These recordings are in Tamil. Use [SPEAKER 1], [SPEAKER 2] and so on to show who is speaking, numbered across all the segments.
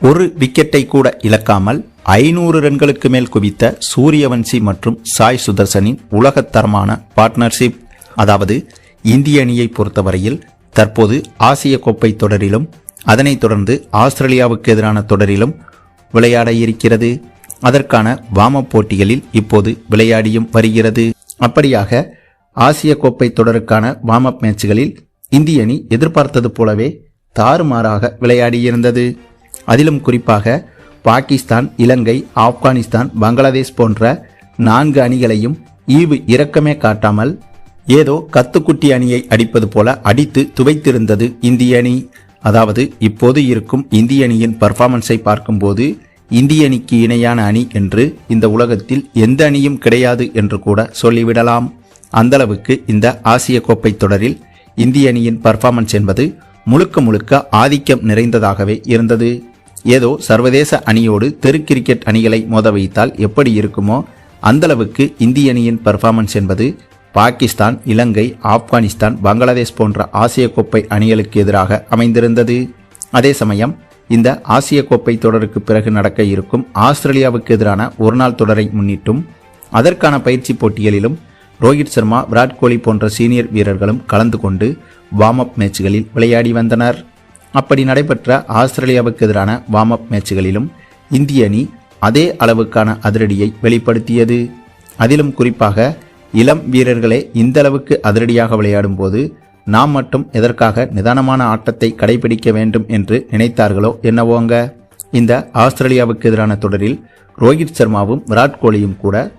[SPEAKER 1] ஒரு விக்கெட்டை கூட இழக்காமல் ஐநூறு ரன்களுக்கு மேல் குவித்த சூரியவன்சி மற்றும் சாய் சுதர்சனின் உலகத்தரமான பார்ட்னர்ஷிப் அதாவது இந்திய அணியை பொறுத்தவரையில் தற்போது ஆசிய கோப்பை தொடரிலும் அதனைத் தொடர்ந்து ஆஸ்திரேலியாவுக்கு எதிரான தொடரிலும் விளையாட இருக்கிறது. அதற்கான வாம போட்டிகளில் இப்போது விளையாடியும் வருகிறது. அப்படியாக ஆசிய கோப்பை தொடருக்கான வார்ம் அப் மேட்சுகளில் இந்திய அணி எதிர்பார்த்தது போலவே தாறுமாறாக விளையாடியிருந்தது. அதிலும் குறிப்பாக பாகிஸ்தான் இலங்கை ஆப்கானிஸ்தான் பங்களாதேஷ் போன்ற நான்கு அணிகளையும் ஈவு இரக்கமே காட்டாமல் ஏதோ கத்துக்குட்டி அணியை அடிப்பது போல அடித்து துவைத்திருந்தது இந்திய அணி. அதாவது இப்போது இருக்கும் இந்திய அணியின் பர்ஃபார்மன்ஸை பார்க்கும்போது இந்திய அணிக்கு இணையான அணி என்று இந்த உலகத்தில் எந்த அணியும் கிடையாது என்று கூட சொல்லிவிடலாம். அந்தளவுக்கு இந்த ஆசிய கோப்பை தொடரில் இந்திய அணியின் பர்ஃபார்மன்ஸ் என்பது முழுக்க முழுக்க ஆதிக்கம் நிறைந்ததாகவே இருந்தது. ஏதோ சர்வதேச அணியோடு தெரு கிரிக்கெட் அணிகளை மோத வைத்தால் எப்படி இருக்குமோ அந்தளவுக்கு இந்திய அணியின் பெர்ஃபார்மன்ஸ் என்பது பாகிஸ்தான் இலங்கை ஆப்கானிஸ்தான் பங்களாதேஷ் போன்ற ஆசிய கோப்பை அணிகளுக்கு எதிராக அமைந்திருந்தது. அதே சமயம் இந்த ஆசிய கோப்பை தொடருக்கு பிறகு நடக்க இருக்கும் ஆஸ்திரேலியாவுக்கு எதிரான ஒருநாள் தொடரை முன்னிட்டும் அதற்கான பயிற்சி போட்டிகளிலும் ரோஹித் சர்மா விராட் கோலி போன்ற சீனியர் வீரர்களும் கலந்து கொண்டு வார்ம் அப் மேட்சுகளில் விளையாடி வந்தனர். அப்படி நடைபெற்ற ஆஸ்திரேலியாவுக்கு எதிரான வார்ம் அப் மேட்சுகளிலும் இந்திய அணி அதே அளவுக்கான அதிரடியை வெளிப்படுத்தியது. அதிலும் குறிப்பாக இளம் வீரர்களே இந்தளவுக்கு அதிரடியாக விளையாடும் போது நாம் மட்டும் எதற்காக நிதானமான ஆட்டத்தை கடைபிடிக்க வேண்டும் என்று நினைத்தார்களோ என்னவோங்க இந்த ஆஸ்திரேலியாவுக்கு எதிரான தொடரில் ரோஹித் சர்மாவும் விராட் கோலியும் கூட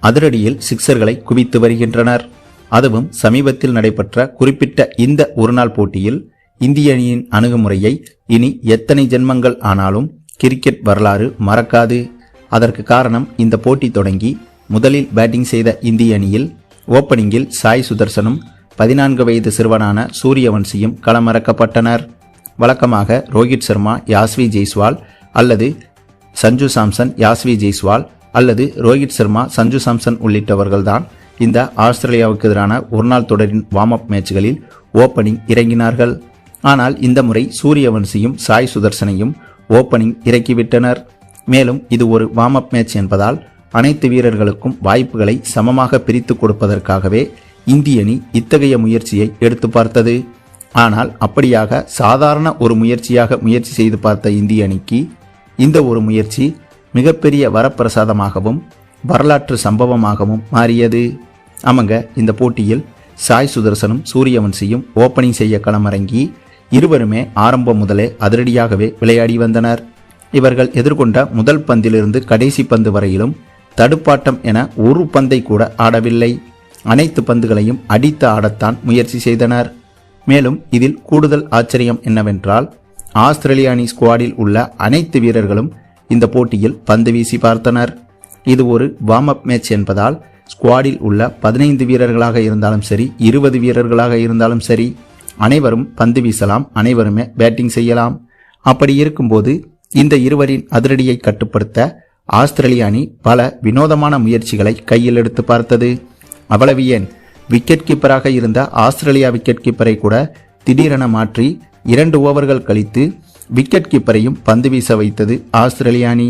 [SPEAKER 1] அதிரடியில் சிக்சர்களை குவித்து வருகின்றனர். அதுவும் சமீபத்தில் நடைபெற்ற குறிப்பிட்ட இந்த ஒருநாள் போட்டியில் இந்திய அணியின் அணுகுமுறையை இனி எத்தனை ஜென்மங்கள் ஆனாலும் கிரிக்கெட் வரலாறு மறக்காது. அதற்கு காரணம் இந்த போட்டி தொடங்கி முதலில் பேட்டிங் செய்த இந்திய அணியில் ஓப்பனிங்கில் சாய் சுதர்சனும் பதினான்கு வயது சிறுவனான சூரியவன்சியும் களமிறக்கப்பட்டனர். வழக்கமாக ரோஹித் சர்மா யாஸ்வி ஜெய்ஸ்வால் அல்லது சஞ்சு சாம்சன் யாஸ்வி ஜெய்ஸ்வால் அல்லது ரோஹித் சர்மா சஞ்சு சாம்சன் உள்ளிட்டவர்கள்தான் இந்த ஆஸ்திரேலியாவுக்கு எதிரான ஒருநாள் தொடரின் வார்ம் அப் மேட்ச்களில் ஓப்பனிங் இறங்கினார்கள். ஆனால் இந்த முறை சூரியவன்சியும் சாய் சுதர்சனையும் ஓப்பனிங் இறக்கிவிட்டனர். மேலும் இது ஒரு வார்ம் அப் மேட்ச் என்பதால் அனைத்து வீரர்களுக்கும் வாய்ப்புகளை சமமாக பிரித்து கொடுப்பதற்காகவே இந்திய அணி இத்தகைய முயற்சியை எடுத்து பார்த்தது. ஆனால் அப்படியாக சாதாரண ஒரு முயற்சியாக முயற்சி செய்து பார்த்த இந்திய அணிக்கு இந்த ஒரு முயற்சி மிகப்பெரிய வரப்பிரசாதமாகவும் வரலாற்று சம்பவமாகவும் மாறியது. ஆமாங்க இந்த போட்டியில் சாய் சுதர்சனும் சூரியவன்சியும் ஓப்பனிங் செய்ய களமிறங்கி இருவருமே ஆரம்பம் முதலே அதிரடியாகவே விளையாடி வந்தனர். இவர்கள் எதிர்கொண்ட முதல் பந்திலிருந்து கடைசி பந்து வரையிலும் தடுப்பாட்டம் என ஒரு பந்தை கூட ஆடவில்லை. அனைத்து பந்துகளையும் அடித்து ஆடத்தான் முயற்சி செய்தனர். மேலும் இதில் கூடுதல் ஆச்சரியம் என்னவென்றால் ஆஸ்திரேலிய அணி ஸ்குவாடில் உள்ள அனைத்து வீரர்களும் இந்த போட்டியில் பந்து வீசி பார்த்தனர். இது ஒரு வார்ம் அப் மேட்ச் என்பதால் ஸ்குவாடில் உள்ள பதினைந்து வீரர்களாக இருந்தாலும் சரி இருபது வீரர்களாக இருந்தாலும் சரி அனைவரும் பந்து வீசலாம் அனைவருமே பேட்டிங் செய்யலாம். அப்படி இருக்கும்போது இந்த இருவரின் அதிரடியை கட்டுப்படுத்த ஆஸ்திரேலிய அணி பல வினோதமான முயற்சிகளை கையில் எடுத்து பார்த்தது. அவ்வளவு ஏன் விக்கெட் கீப்பராக இருந்த ஆஸ்திரேலியா விக்கெட் கீப்பரை கூட திடீரென மாற்றி இரண்டு ஓவர்கள் கழித்து விக்கெட் கீப்பரையும் பந்து வீச வைத்தது ஆஸ்திரேலிய அணி.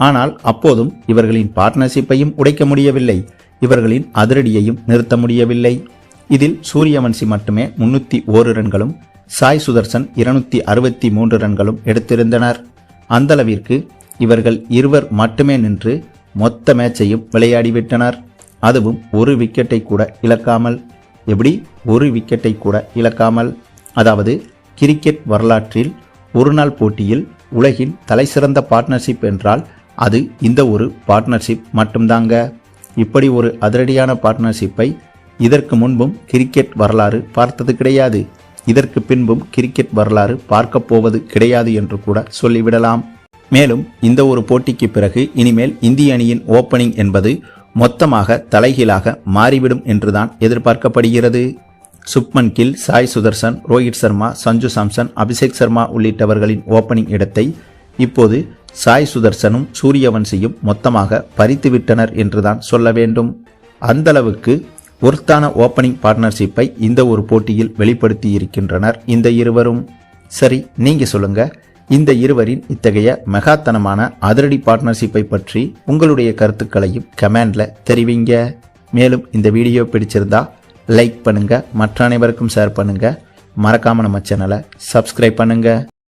[SPEAKER 1] ஆனால் அப்போதும் இவர்களின் பார்ட்னர்ஷிப்பையும் உடைக்க முடியவில்லை. இவர்களின் அதிரடியையும் நிறுத்த முடியவில்லை. இதில் சூரியவன்சி மட்டுமே முன்னூற்றி ஓரு ரன்களும் சாய் சுதர்சன் இருநூத்தி அறுபத்தி மூன்று ரன்களும் எடுத்திருந்தனர். அந்தளவிற்கு இவர்கள் இருவர் மட்டுமே நின்று மொத்த மேட்சையும் விளையாடிவிட்டனர். அதுவும் ஒரு விக்கெட்டை கூட இழக்காமல். எப்படி? ஒரு விக்கெட்டை கூட இழக்காமல். அதாவது கிரிக்கெட் வரலாற்றில் ஒரு நாள் போட்டியில் உலகின் தலைசிறந்த பார்ட்னர்ஷிப் என்றால் அது இந்த ஒரு பார்ட்னர்ஷிப் மட்டும்தாங்க. இப்படி ஒரு அதிரடியான பார்ட்னர்ஷிப்பை இதற்கு முன்பும் கிரிக்கெட் வரலாறு பார்த்தது கிடையாது. இதற்கு பின்பும் கிரிக்கெட் வரலாறு பார்க்கப் போவது கிடையாது என்று கூட சொல்லிவிடலாம். மேலும் இந்த ஒரு போட்டிக்கு பிறகு இனிமேல் இந்திய அணியின் ஓப்பனிங் என்பது மொத்தமாக தலைகீழாக மாறிவிடும் என்றுதான் எதிர்பார்க்கப்படுகிறது. சுப்மன் கில் சாய் சுதர்சன் ரோஹித் சர்மா சஞ்சு சாம்சன் அபிஷேக் சர்மா உள்ளிட்டவர்களின் ஓப்பனிங் இடத்தை இப்போது சாய் சுதர்சனும் சூரியவன்சியும் மொத்தமாக பறித்துவிட்டனர் என்றுதான் சொல்ல வேண்டும். அந்தளவுக்கு பொருத்தான ஓப்பனிங் பார்ட்னர்ஷிப்பை இந்த ஒரு போட்டியில் வெளிப்படுத்தி இருக்கின்றனர் இந்த இருவரும் சரி நீங்க சொல்லுங்க. இந்த இருவரின் இத்தகைய மெகாத்தனமான அதிரடி பார்ட்னர்ஷிப்பை பற்றி உங்களுடைய கருத்துக்களையும் கமெண்ட்ல தெரிவிங்க. மேலும் இந்த வீடியோ பிடிச்சிருந்தா லைக் பண்ணுங்க. மற்ற அனைவருக்கும் ஷேர் பண்ணுங்க. மறக்காம நம்ம சேனலை சப்ஸ்கிரைப் பண்ணுங்க.